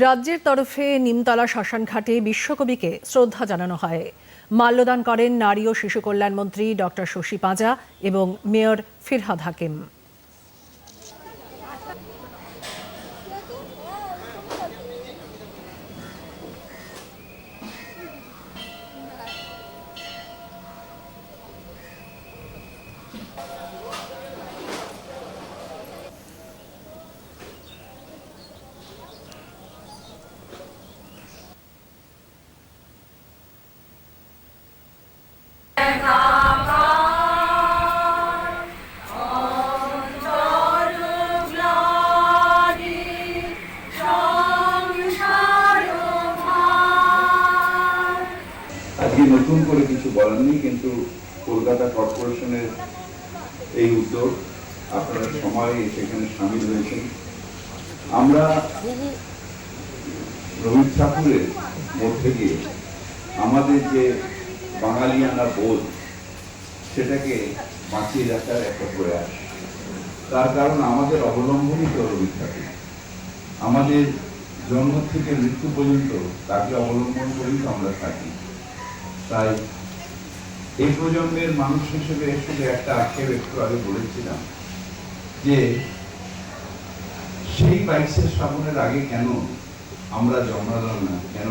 রাজ্যের তরফে নিমতলা শ্মশানঘাটে বিশ্বকবিকে শ্রদ্ধা জানানো হয়। মাল্যদান করেন নারী ও শিশু কল্যাণ মন্ত্রী ডক্টর শশী পাঁজা এবং মেয়র ফিরহাদ হাকিম। আজকে নতুন করে কিছু বলার নেই কিন্তু কলকাতা কর্পোরেশনের এই উদ্যোগ, আপনারা সময় সেখানে সামিল হয়েছেন। আমরা রবীন্দ্র ঠাকুরের মধ্যে দিয়ে আমাদের যে বাঙালিয়ানা বোধ, সেটাকে বাঁচিয়ে রাখার একটা প্রয়াস। তার কারণ আমাদের অবলম্বনই তো রবীন্দ্র ঠাকুর। আমাদের জন্ম থেকে মৃত্যু পর্যন্ত তাকে অবলম্বন করেই তো আমরা থাকি। তাই এই প্রজন্মের মানুষ হিসেবে শুধু একটা আক্ষেপ একটু আগে বলেছিলাম যে সেই বাইশের শ্রাবণের আগে কেন আমরা জন্মালাম না? কেন